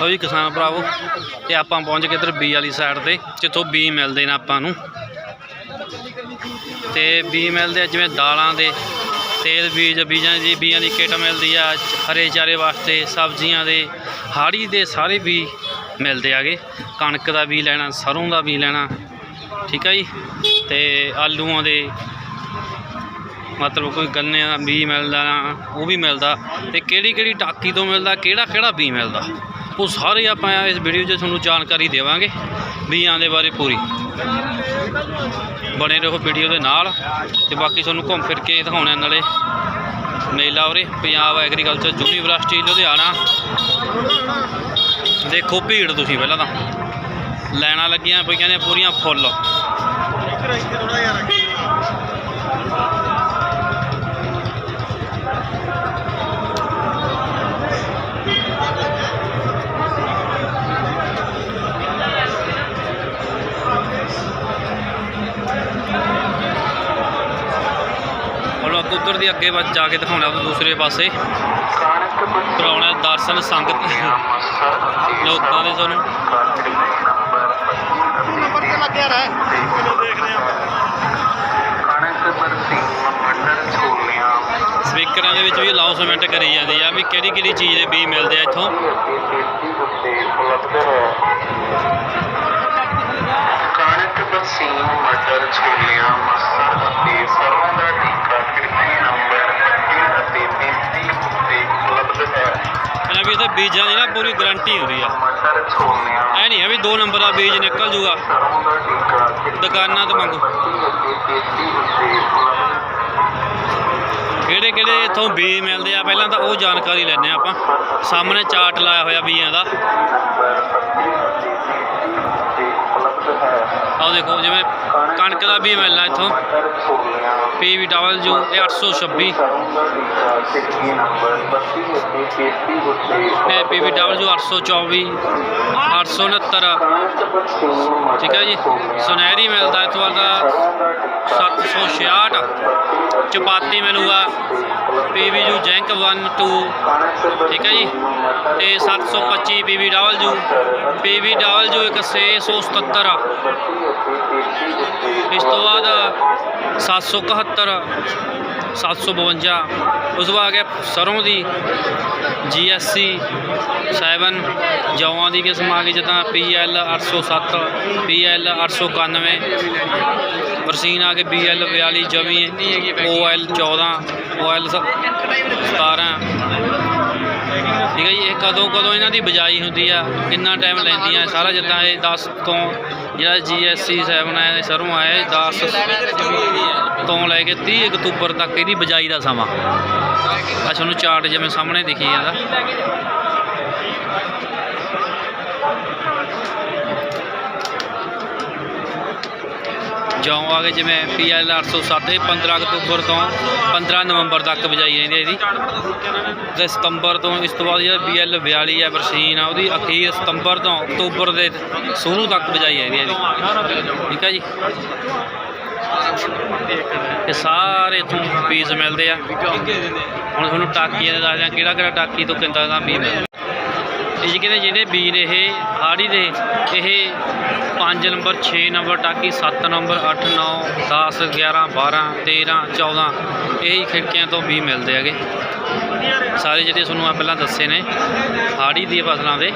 ਲਓ ਜੀ ਕਿਸਾਨ ਭਰਾਵੋ, ਤੇ ਆਪਾਂ ਪਹੁੰਚ ਗਏ ਇੱਧਰ ਬੀ ਵਾਲੀ ਸਾਈਡ ਤੇ, ਜਿੱਥੋਂ ਬੀ ਮਿਲਦੇ ਨੇ ਆਪਾਂ ਨੂੰ। ਤੇ ਬੀ ਮਿਲਦੇ ਆ ਜਿਵੇਂ ਦਾਲਾਂ ਦੇ, ਤੇਲ ਬੀਜ, ਬੀਜਾਂ ਦੀ ਬੀਜਾਂ ਦੀ ਕਿੱਟ ਮਿਲਦੀ ਆ, ਹਰੇ ਚਾਰੇ ਵਾਸਤੇ ਸਬਜ਼ੀਆਂ ਦੇ, ਹਾੜੀ ਦੇ ਸਾਰੇ ਬੀ ਮਿਲਦੇ ਆਗੇ। ਕਣਕ ਦਾ ਬੀ ਲੈਣਾ, ਸਰੋਂ ਦਾ ਬੀ ਲੈਣਾ, ਠੀਕ ਆ ਜੀ? ਤੇ ਆਲੂਆਂ ਦੇ ਮਤਲਬ ਕੋਈ ਗੰਨੇ ਦਾ ਬੀ ਮਿਲਦਾ, ਉਹ ਵੀ ਮਿਲਦਾ। ਤੇ ਕਿਹੜੀ ਕਿਹੜੀ ਟਾਕੀ ਤੋਂ ਮਿਲਦਾ ਕਿਹੜਾ ਕਿਹੜਾ ਬੀ ਮਿਲਦਾ? ਉਹ ਸਾਰੇ ਆਪਾਂ ਇਸ ਵੀਡੀਓ 'ਚ ਤੁਹਾਨੂੰ ਜਾਣਕਾਰੀ ਦੇਵਾਂਗੇ ਬੀਆਂ ਦੇ ਬਾਰੇ ਪੂਰੀ। ਬਣੇ ਰਹੋ ਵੀਡੀਓ ਦੇ ਨਾਲ ਤੇ ਬਾਕੀ ਤੁਹਾਨੂੰ ਘੁੰਮ ਫਿਰ ਕੇ ਦਿਖਾਉਣੇ ਨਾਲੇ। ਮੇਲਾ ਉਰੇ, ਪੰਜਾਬ ਐਗਰੀਕਲਚਰ ਯੂਨੀਵਰਸਿਟੀ ਲੁਧਿਆਣਾ। ਦੇਖੋ ਭੀੜ ਤੁਸੀਂ ਪਹਿਲਾਂ ਤਾਂ। ਲੈਣਾ ਲੱਗੀਆਂ ਪਈਆਂ ਨੇ ਪੂਰੀਆਂ ਫੁੱਲ। ਹੁਣ ਅੱਗੇ ਉੱਧਰ ਜਾ ਕੇ ਦਿਖਾਉਣਾ ਦੂਸਰੇ ਪਾਸੇ। ਕਰਾਉਣਾ ਦਰਸ਼ਨ ਸੰਗਤ। ਲੋਕਾਂ ਦੇ ਤੁਹਾਨੂੰ ਨੰਬਰ ਤੇ ਲੱਗਿਆ ਰਹਿ ਦੇਖਦੇ ਆ ਸਪੀਕਰਾਂ ਦੇ ਵਿੱਚ ਵੀ ਅਨਾਉਂਸਮੈਂਟ ਕਰੀ ਜਾਂਦੀ ਆ ਵੀ ਕਿਹੜੀ ਕਿਹੜੀ ਚੀਜ਼ ਦੇ ਬੀ ਮਿਲਦੇ ਆ ਇੱਥੋਂ। ਕਣਕ ਬਰਸੀ ਮਟਰ ਛੋਲਿਆਂ, ਮਸਰ ਅਤੇ ਸਰੋਂ ਇਹਨਾਂ ਬੀਜਾਂ ਦੀ ਨਾ ਪੂਰੀ ਗਾਰੰਟੀ ਹੁੰਦੀ ਆ। ਮਟਰ ਐ ਨਹੀਂ ਹੈ ਵੀ ਦੋ ਨੰਬਰ ਦਾ ਬੀਜ ਨਿਕਲ ਜੂਗਾ। ਦੁਕਾਨਾਂ ਤੋਂ ਮੰਗੋ। ਕਿਹੜੇ ਕਿਹੜੇ ਇੱਥੋਂ ਬੀ ਮਿਲਦੇ ਆ? ਪਹਿਲਾਂ ਤਾਂ ਉਹ ਜਾਣਕਾਰੀ ਲੈਣੇ ਆ ਆਪਾਂ। ਸਾਹਮਣੇ ਚਾਰਟ ਲਾਇਆ ਹੋਇਆ ਬੀਆਂ ਦਾ। ਆਹ ਦੇਖੋ, ਜਿਵੇਂ ਕਣਕ ਦਾ ਵੀ ਮਿਲਣਾ ਇੱਥੋਂ। ਪੀ ਵੀ ਡਬਲ ਜੋ, ਇਹ 826 ਇਹ ਪੀ ਵੀ ਡਬਲ ਜੋ 824 869 ਠੀਕ ਹੈ ਜੀ? ਸੁਨਹਿਰੀ ਮਿਲਦਾ ਇੱਥੋਂ ਦਾ 766 ਚਪਾਤੀ ਮਿਲੂਗਾ। ਪੀਵੀਯੂ ਜੈਂਕ 1 2 ਠੀਕ ਹੈ ਜੀ? ਤੇ 725 PV W. PV W 1677 ਇਸ ਤੋਂ ਬਾਅਦ 771 752 ਉਸ ਤੋਂ ਬਾਅਦ ਆ ਗਿਆ ਸਰੋਂ ਦੀ। ਜੀਐਸਸੀ 7 ਜੌਆਂ ਦੀ ਕਿਸਮ ਆ ਗਈ ਜਿੱਦਾਂ ਪੀਐਲ 807 ਪੀਐਲ 891 ਬਰਸੀਨ ਆ ਕੇ ਬੀਐਲ 42 24 ਓਐਲ 14 ਓਐਲ 17 ਠੀਕ ਹੈ ਜੀ, ਇਹ ਕਦੋਂ ਕਦੋਂ ਇਹਨਾਂ ਦੀ ਬਜਾਈ ਹੁੰਦੀ ਆ? ਕਿੰਨਾ ਟਾਈਮ ਲੈਂਦੀਆਂ ਸਾਰਾ ਜਿੱਦਾਂ ਇਹ 10 ਤੋਂ ਜਿਹੜਾ ਜੀਐਸਸੀ 7 ਆਇਆ ਸਰੋਂ ਆਇਆ ਇਹ 10 ਤੋਂ ਲੈ ਕੇ 30 ਅਕਤੂਬਰ ਤੱਕ ਇਹਦੀ ਬਜਾਈ ਦਾ ਸਮਾਂ। ਆ ਤੁਹਾਨੂੰ ਚਾਰਟ ਜਿਵੇਂ ਸਾਹਮਣੇ ਦਿਖੀ ਜਾਂਦਾ। ਜੌਂ ਆ ਗਏ ਜਿਵੇਂ ਪੀਐਲ 807 ਇਹ 15 ਅਕਤੂਬਰ ਤੋਂ 15 ਨਵੰਬਰ ਤੱਕ ਵਜਾਈ ਜਾਂਦੀ ਹੈ ਇਹਦੀ। ਤੇ ਸਤੰਬਰ ਤੋਂ ਇਸ ਤੋਂ ਬਾਅਦ ਜਿਹੜਾ ਬੀਐਲ 42 ਹੈ ਬਰਸੀਨ ਆ, ਉਹਦੀ ਅਖੀਰ ਸਤੰਬਰ ਤੋਂ ਅਕਤੂਬਰ ਦੇ ਸ਼ੁਰੂ ਤੱਕ ਵਜਾਈ ਜਾਂਦੀ ਹੈ ਇਹਦੀ। ਠੀਕ ਹੈ ਜੀ? ਇਹ ਸਾਰੇ ਇਥੋਂ ਪੀਸ ਮਿਲਦੇ ਆ। ਹੁਣ ਤੁਹਾਨੂੰ ਟਾਕੀਆਂ ਦੇ ਦੱਸਦੇ ਆ ਕਿਹੜਾ ਕਿਹੜਾ ਟਾਕੀ ਤੋਂ ਕਿੰਦਾ ਦਾ ਬੀ ਮਿਲਦਾ। ਇਹ ਕਹਿੰਦੇ ਜਿਹੜੇ ਬੀ ਇਹ ਹਾੜੀ ਦੇ, ਇਹ 5 ਨੰਬਰ 6 ਨੰਬਰ, ਟਾਕੀ 7 ਨੰਬਰ 8 9 10 11 12 13 14 ਇਹ ਹੀ ਖਿੜਕੀਆਂ ਤੋਂ ਵੀ ਮਿਲਦੇ ਹੈਗੇ। ਸਾਰੇ ਜਿਹੜੇ ਤੁਹਾਨੂੰ ਆ ਪਹਿਲਾਂ ਦੱਸੇ ਨੇ, ਹਾੜੀ ਦੀ ਫਸਲਾਂ ਦੇ,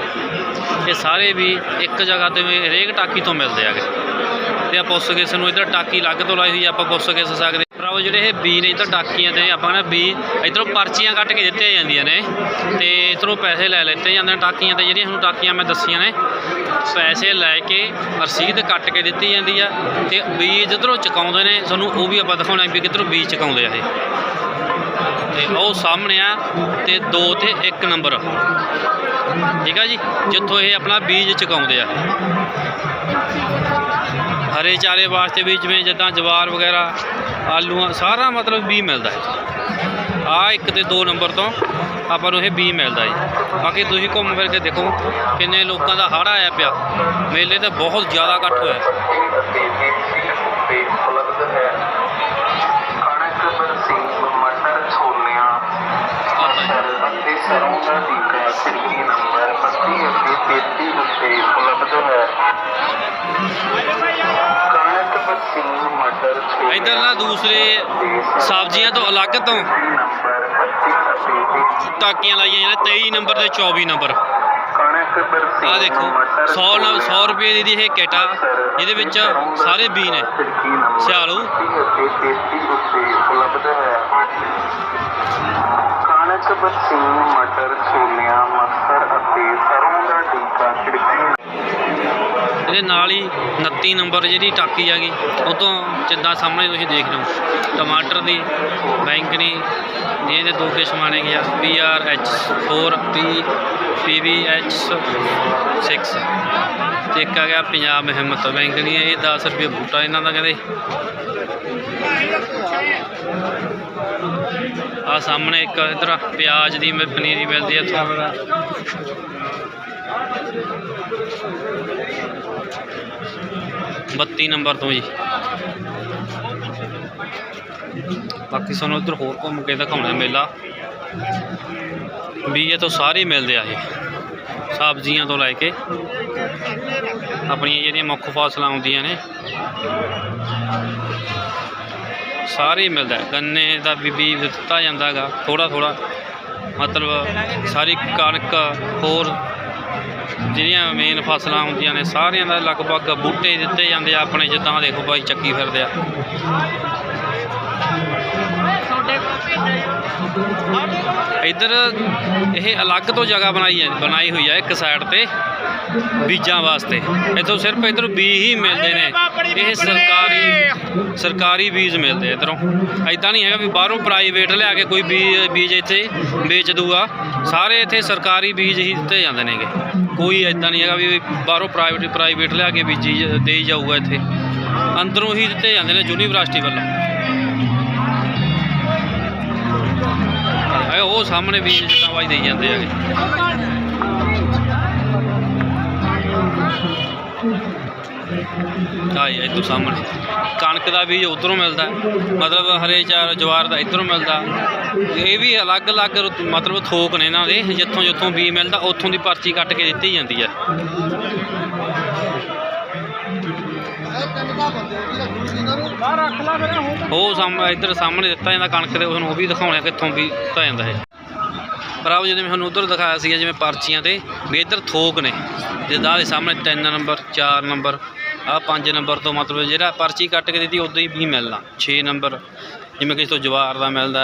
ਇਹ ਸਾਰੇ ਵੀ ਇੱਕ ਜਗ੍ਹਾ ਤੇ ਵੀ ਹਰੇਕ ਟਾਕੀ ਤੋਂ ਮਿਲਦੇ ਹੈਗੇ। ਤੇ ਆਪਾਂ ਪੁੱਛ ਕੇ ਨੂੰ ਇੱਧਰ ਟਾਕੀ ਲੱਗ ਤੋਂ ਲਾਈ ਹੋਈ ਆਪਾਂ ਪੁੱਛ ਕੇ ਸਕਦੇ ਭਰਾਵੋ ਜਿਹੜੇ ਇਹ ਬੀ ਨੇ, ਇੱਧਰ ਟਾਕੀਆਂ ਤੇ ਆਪਾਂ ਕਹਿੰਦੇ ਬੀ ਇੱਧਰੋਂ ਪਰਚੀਆਂ ਕੱਟ ਕੇ ਦਿੱਤੀਆਂ ਜਾਂਦੀਆਂ ਨੇ ਤੇ ਇੱਧਰੋਂ ਪੈਸੇ ਲੈ ਲੈਤੇ ਜਾਂਦੇ ਨੇ ਟਾਕੀਆਂ ਤੇ, ਜਿਹੜੀਆਂ ਹੁਣ ਟਾਕੀਆਂ ਮੈਂ ਦੱਸੀਆਂ ਨੇ, ਪੈਸੇ ਲੈ ਕੇ ਰਸੀਦ ਕੱਟ ਕੇ ਦਿੱਤੀ ਜਾਂਦੀ ਆ ਤੇ ਬੀ ਜਿੱਧਰੋਂ ਚੁਕਾਉਂਦੇ ਨੇ ਤੁਹਾਨੂੰ ਉਹ ਵੀ ਆਪਾਂ ਦਿਖਾਉਣਾ ਵੀ ਕਿੱਧਰੋਂ ਬੀ ਚੁਕਾਉਂਦੇ ਆ ਇਹ। ਤੇ ਉਹ ਸਾਹਮਣੇ ਆ ਤੇ 2 ਤੇ 1 ਨੰਬਰ। ਠੀਕ ਆ ਜੀ? ਜਿੱਥੋਂ ਇਹ ਆਪਣਾ ਬੀਜ ਚੁਕਾਉਂਦੇ ਆ। ਹਰੇ ਚਾਰੇ ਵਾਸਤੇ ਵੀ ਜਿਵੇਂ ਜਿੱਦਾਂ ਜਵਾਰ ਵਗੈਰਾ ਆਲੂਆਂ, ਸਾਰਾ ਮਤਲਬ ਬੀ ਮਿਲਦਾ ਹੈ। ਆ ਇੱਕ ਤੇ ਦੋ ਨੰਬਰ ਤੋਂ ਆਪਾਂ ਨੂੰ ਇਹ ਬੀ ਮਿਲਦਾ ਜੀ ਬਾਕੀ ਤੁਸੀਂ ਘੁੰਮ ਫਿਰ ਕੇ ਦੇਖੋ ਕਿੰਨੇ ਲੋਕਾਂ ਦਾ ਹੜ ਆਇਆ ਪਿਆ। ਮੇਲੇ ਤੇ ਬਹੁਤ ਜ਼ਿਆਦਾ ਇਕੱਠ ਹੋਇਆ। ਸਰੋਂ ਦਾ ਟੀਕਾ ਖਿੜਕੀ ਨੰਬਰ 25 ਅਤੇ ਬਰਸੀਨ ਮਟਰ ਛੋਲੇ ਇੱਧਰ ਨਾ ਦੂਸਰੇ ਸਬਜ਼ੀਆਂ ਤੋਂ ਅਲੱਗ ਤੋਂ ਟਾਕੀਆਂ ਲਾਈਆਂ ਜਾਂਦੀਆਂ 23 ਨੰਬਰ ਤੇ 24 ਨੰਬਰ। ਆ ਦੇਖੋ 100 100 ਰੁਪਏ ਦੀ ਇਹ ਕਿੱਟ ਆ। ਇਹਦੇ ਵਿੱਚ ਸਾਰੇ ਬੀ ਨੇ। ਸਿਆਲੂ। ਕਣਕ ਬਰਸੀਨ ਮਟਰ, ਛੋਲਿਆਂ ਮਸਰ ਅਤੇ ਸਰੋਂ ਦਾ ਟੀਕਾ ਖਿੜਕੀ ਇਹਦੇ ਨਾਲ ਹੀ 29 ਨੰਬਰ ਜਿਹੜੀ ਟਾਕੀ ਹੈਗੀ ਉਹ ਤੋਂ ਜਿੱਦਾਂ ਸਾਹਮਣੇ ਤੁਸੀਂ ਦੇਖ ਰਹੇ ਹੋ, ਟਮਾਟਰ ਦੀ ਬੈਂਗਣੀ ਇਹਦੇ ਦੋ ਕਿਸਮਾਂ ਨੇ ਗਿਆ P R H 4 P P V H 6 ਤੇ ਇੱਕ ਆ ਗਿਆ ਪੰਜਾਬ ਹਿੰਮਤ ਬੈਂਗਣੀ ਇਹ 10 ਰੁਪਏ ਬੂਟਾ ਇਹਨਾਂ ਦਾ ਕਹਿੰਦੇ। ਆ ਸਾਹਮਣੇ ਇੱਕ ਇਧਰ ਪਿਆਜ਼ ਦੀ ਪਨੀਰੀ ਮਿਲਦੀ ਹੈ ਇੱਥੋਂ। 32 ਨੰਬਰ ਤੋਂ ਜੀ। ਬਾਕੀ ਸਾਨੂੰ ਇੱਧਰ ਹੋਰ ਘੁੰਮ ਕੇ ਦਿਖਾਉਣਾ ਮੇਲਾ। ਵੀ ਇਹ ਤੋਂ ਸਾਰੇ ਮਿਲਦੇ ਆ ਇਹ। ਸਬਜ਼ੀਆਂ ਤੋਂ ਲੈ ਕੇ। ਆਪਣੀਆਂ ਜਿਹੜੀਆਂ ਮੁੱਖ ਫਸਲਾਂ ਆਉਂਦੀਆਂ ਨੇ। ਸਾਰੇ ਮਿਲਦਾ। ਗੰਨੇ ਦਾ ਵੀ ਬੀਜ ਦਿੱਤਾ ਜਾਂਦਾ ਹੈਗਾ। ਥੋੜਾ ਥੋੜਾ ਮਤਲਬ ਸਾਰੀ ਕਣਕ, ਹੋਰ ਜਿਹੜੀਆਂ ਮੇਨ ਫਸਲਾਂ ਹੁੰਦੀਆਂ ਨੇ, ਸਾਰਿਆਂ ਦਾ ਲਗਭਗ ਬੂਟੇ ਦਿੱਤੇ ਜਾਂਦੇ ਆ ਆਪਣੇ, ਜਿੱਦਾਂ ਦੇਖੋ ਬਾਈ ਚੱਕੀ ਫਿਰਦੇ ਆ। ਇੱਧਰ ਇਹ ਅਲੱਗ ਤੋਂ ਜਗ੍ਹਾ ਬਣਾਈ ਹੈ, ਬਣਾਈ ਹੋਈ ਹੈ ਇੱਕ ਸਾਈਡ ਤੇ ਬੀਜਾਂ ਵਾਸਤੇ। ਇੱਥੋਂ ਸਿਰਫ ਇੱਧਰ ਬੀਜ ਹੀ ਮਿਲਦੇ ਨੇ। ਇਹ ਸਰਕਾਰੀ ਸਰਕਾਰੀ ਬੀਜ ਮਿਲਦੇ ਇੱਧਰੋਂ। ਐਦਾਂ ਨਹੀਂ ਹੈਗਾ ਵੀ ਬਾਹਰੋਂ ਪ੍ਰਾਈਵੇਟ ਲਿਆ ਕੇ ਕੋਈ ਬੀਜ ਬੀਜ ਇੱਥੇ ਵੇਚ ਦੂਗਾ ਸਾਰੇ ਇੱਥੇ ਸਰਕਾਰੀ ਬੀਜ ਹੀ ਦਿੱਤੇ ਜਾਂਦੇ ਨੇਗੇ। ਕੋਈ ਐਦਾਂ ਨਹੀਂ ਹੈਗਾ ਵੀ ਬਾਹਰੋਂ ਪ੍ਰਾਈਵੇਟ ਪ੍ਰਾਈਵੇਟ ਲਿਆ ਕੇ ਬੀਜੀ ਦੇਈ ਜਾਊਗਾ ਇੱਥੇ। ਅੰਦਰੋਂ ਹੀ ਦਿੱਤੇ ਜਾਂਦੇ ਨੇ ਯੂਨੀਵਰਸਿਟੀ ਵੱਲੋਂ। ਇਹ ਉਹ ਸਾਹਮਣੇ ਬੀਜ ਜਿੱਦਾਂ ਵਾਈ ਦੇਈ ਜਾਂਦੇ ਹੈਗੇ। ਆਈ ਇੱਧਰ ਸਾਹਮਣੇ। ਕਣਕ ਦਾ ਬੀਜ ਉਧਰੋਂ ਮਿਲਦਾ ਮਤਲਬ ਹਰੇ ਚਾਰ ਜਵਾਰ ਦਾ ਇੱਧਰੋਂ ਮਿਲਦਾ ਇਹ ਵੀ ਅਲੱਗ-ਅਲੱਗ ਮਤਲਬ ਥੋਕ ਨੇ ਇਹਨਾਂ ਦੇ। ਜਿੱਥੋਂ ਜਿੱਥੋਂ ਬੀਜ ਮਿਲਦਾ, ਉੱਥੋਂ ਦੀ ਪਰਚੀ ਕੱਟ ਕੇ ਦਿੱਤੀ ਜਾਂਦੀ ਹੈ। ਉਹ ਸਾਹਮਣੇ ਇੱਧਰ ਸਾਹਮਣੇ ਦਿੱਤਾ ਜਾਂਦਾ ਕਣਕ ਦੇ ਤੁਹਾਨੂੰ ਉਹ ਵੀ ਦਿਖਾਉਣਾ ਕਿੱਥੋਂ ਵੀ ਦਿੱਤਾ ਜਾਂਦਾ ਹੈ ਪਰ ਆਹ ਜਿਵੇਂ ਤੁਹਾਨੂੰ ਉਧਰ ਦਿਖਾਇਆ ਸੀ ਜਿਵੇਂ ਪਰਚੀਆਂ ਤੇ, ਵੀ ਇੱਧਰ ਥੋਕ ਨੇ। ਜਿੱਦਾਂ ਦੇ ਸਾਹਮਣੇ 3 ਨੰਬਰ 4 ਨੰਬਰ ਆਹ 5 ਨੰਬਰ ਤੋਂ ਮਤਲਬ ਜਿਹੜਾ ਪਰਚੀ ਕੱਟ ਕੇ ਦਿੱਤੀ, ਉਦੋਂ ਹੀ ਵੀ ਮਿਲਣਾ। 6 ਨੰਬਰ, ਜਿਵੇਂ ਕਿਸੇ ਤੋਂ ਜਵਾਰ ਦਾ ਮਿਲਦਾ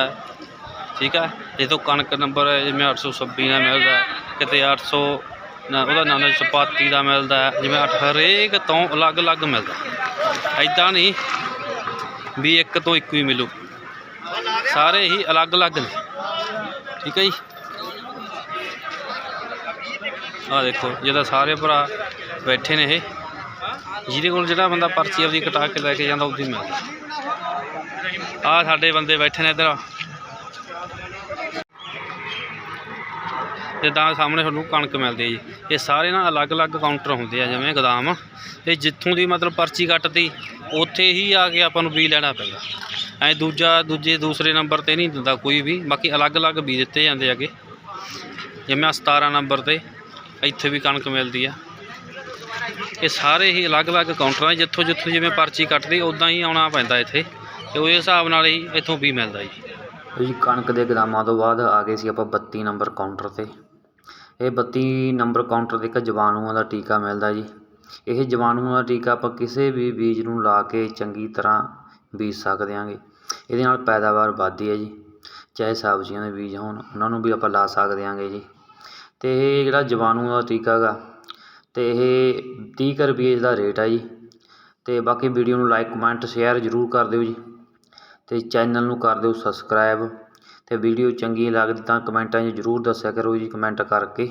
ਠੀਕ ਹੈ ਜੇ ਤੋਂ ਕਣਕ ਨੰਬਰ ਹੈ, ਜਿਵੇਂ 826 ਦਾ ਮਿਲਦਾ ਕਿਤੇ 800 ਨਾ, ਉਹਦਾ ਨਾਮ ਚਪਾਤੀ ਦਾ ਮਿਲਦਾ ਜਿਵੇਂ ਅੱਠ ਹਰੇਕ ਤੋਂ ਅਲੱਗ-ਅਲੱਗ ਮਿਲਦਾ ਐਦਾਂ ਨਹੀਂ ਵੀ ਇੱਕ ਤੋਂ ਇੱਕੋ ਹੀ ਮਿਲੂ। ਸਾਰੇ ਹੀ ਅਲੱਗ-ਅਲੱਗ ਨੇ। ਠੀਕ ਹੈ ਜੀ? ਆ ਦੇਖੋ, ਜਿਹਦਾ ਸਾਰੇ ਭਰਾ ਬੈਠੇ ਨੇ ਇਹ। ਜਿਹਦੇ ਕੋਲ ਜਿਹੜਾ ਬੰਦਾ ਪਰਚੀ ਆਪਦੀ ਕਟਾ ਕੇ ਲੈ ਕੇ ਜਾਂਦਾ, ਉਹਦੀ ਮਿਲਦਾ ਆ ਸਾਡੇ ਬੰਦੇ ਬੈਠੇ ਨੇ ਇੱਧਰ। ਜਿੱਦਾਂ ਸਾਹਮਣੇ ਤੁਹਾਨੂੰ ਕਣਕ ਮਿਲਦੀ ਹੈ ਜੀ। ਇਹ ਸਾਰੇ ਨਾ ਅਲੱਗ-ਅਲੱਗ ਕਾਊਂਟਰ ਹੁੰਦੇ ਆ, ਜਿਵੇਂ ਗੋਦਾਮ। ਇਹ ਜਿੱਥੋਂ ਦੀ ਮਤਲਬ ਪਰਚੀ ਕੱਟਦੀ, ਉੱਥੇ ਹੀ ਆ ਕੇ ਆਪਾਂ ਨੂੰ ਬੀ ਲੈਣਾ ਪੈਂਦਾ। ਐ ਦੂਜਾ, ਦੂਜੇ, ਦੂਸਰੇ ਨੰਬਰ ਤੇ ਨਹੀਂ ਦਿੰਦਾ ਕੋਈ ਵੀ। ਬਾਕੀ ਅਲੱਗ-ਅਲੱਗ ਬੀ ਦਿੱਤੇ ਜਾਂਦੇ ਆਗੇ ਜਿਵੇਂ ਆਹ 17 ਨੰਬਰ ਤੇ ਇੱਥੇ ਵੀ ਕਣਕ ਮਿਲਦੀ ਆ। ਇਹ ਸਾਰੇ ਹੀ ਅਲੱਗ-ਅਲੱਗ ਕਾਊਂਟਰਾਂ ਜਿੱਥੋਂ ਜਿੱਥੋਂ ਜਿਵੇਂ ਪਰਚੀ ਕੱਟਦੀ ਉਦਾਂ ਹੀ ਆਉਣਾ ਪੈਂਦਾ ਇੱਥੇ। ਤੇ ਉਹ ਹਿਸਾਬ ਨਾਲ ਹੀ ਇੱਥੋਂ ਵੀ ਮਿਲਦਾ ਜੀ। ਜੀ ਕਣਕ ਦੇ ਗਦਾਮਾਂ ਤੋਂ ਬਾਅਦ ਆ ਗਏ ਸੀ ਆਪਾਂ 32 ਨੰਬਰ ਕਾਊਂਟਰ ਤੇ। ਇਹ 32 ਨੰਬਰ ਕਾਊਂਟਰ ਤੇ ਇੱਕ ਜਵਾਨੂਆਂ ਦਾ ਟੀਕਾ ਮਿਲਦਾ ਜੀ। ਇਹ ਜਵਾਨੂਆਂ ਦਾ ਟੀਕਾ ਆਪਾਂ ਕਿਸੇ ਵੀ ਬੀਜ ਨੂੰ ਲਾ ਕੇ ਚੰਗੀ ਤਰ੍ਹਾਂ ਬੀਜ ਸਕਦੇ ਆਂਗੇ ਇਹਦੇ ਨਾਲ ਪੈਦਾਵਾਰ ਵੱਧਦੀ ਹੈ ਜੀ। ਚਾਹੇ ਸਬਜ਼ੀਆਂ ਦੇ ਬੀਜ ਹੋਣ, ਉਹਨਾਂ ਨੂੰ ਵੀ ਆਪਾਂ ਲਾ ਸਕਦੇ ਆਂਗੇ ਜੀ। ਤੇ ਇਹ ਜਿਹੜਾ ਜਵਾਨੂਆਂ ਦਾ ਟੀਕਾ ਗਾ ਅਤੇ ਇਹ ਤੀਹ ਕੁ ਰੁਪਈਏ ਦਾ ਰੇਟ ਹੈ ਜੀ। ਅਤੇ ਬਾਕੀ ਵੀਡੀਓ ਨੂੰ ਲਾਈਕ ਕਮੈਂਟ ਸ਼ੇਅਰ ਜ਼ਰੂਰ ਕਰ ਦਿਓ ਜੀ। ਅਤੇ ਚੈਨਲ ਨੂੰ ਕਰ ਦਿਓ ਸਬਸਕ੍ਰਾਈਬ ਅਤੇ ਵੀਡੀਓ ਚੰਗੀ ਲੱਗਦੀ ਤਾਂ ਕਮੈਂਟਾਂ 'ਚ ਜ਼ਰੂਰ ਦੱਸਿਆ ਕਰੋ ਜੀ ਕਮੈਂਟ ਕਰਕੇ।